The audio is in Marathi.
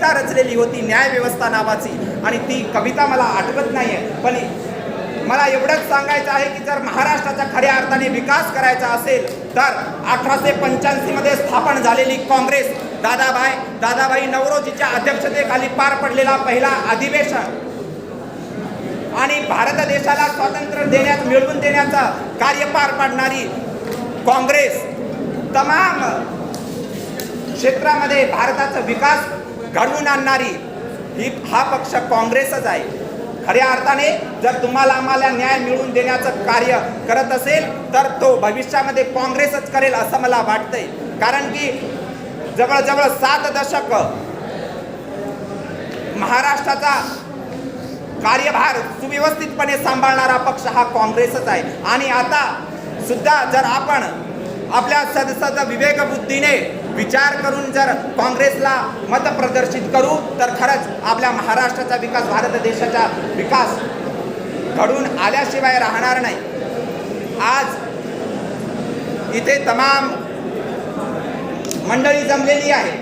कविता रचलेली होती न्याय व्यवस्था नावाची. आणि ती कविता मला आठवत नाही आहे पण मला एवढंच सांगायचं आहे की जर महाराष्ट्राचा खऱ्या अर्थाने विकास करायचा असेल तर अठराशे पंच्याऐंशीमध्ये स्थापन झालेली काँग्रेस दादाभाई दादाभाई नवरोजीच्या अध्यक्षतेखाली पार पडलेला पहिला अधिवेशन आणि भारत देशाला स्वातंत्र्य देण्यात मिळवून देण्याचं कार्य पार पाडणारी काँग्रेस तमाम क्षेत्रामध्ये भारताचा विकास घडवून आणणारी ही हा पक्ष काँग्रेसच आहे. खऱ्या अर्थाने जर तुम्हाला आम्हाला न्याय मिळवून देण्याचं कार्य करत असेल तर तो भविष्यामध्ये काँग्रेसच करेल असं मला वाटतंय. कारण की जवळजवळ सात दशक महाराष्ट्राचा कार्यभार सुव्यवस्थितपणे सांभाळणारा पक्ष हा काँग्रेसच आहे. आणि आता सुद्धा जर आपण आपल्या सदस्याचा विवेकबुद्धीने विचार करून जर काँग्रेसला मत प्रदर्शित करू तर खरंच आपल्या महाराष्ट्राचा विकास भारत देशाचा विकास घडून आल्याशिवाय राहणार नाही. आज इथे तमाम मंडळी जमलेली आहे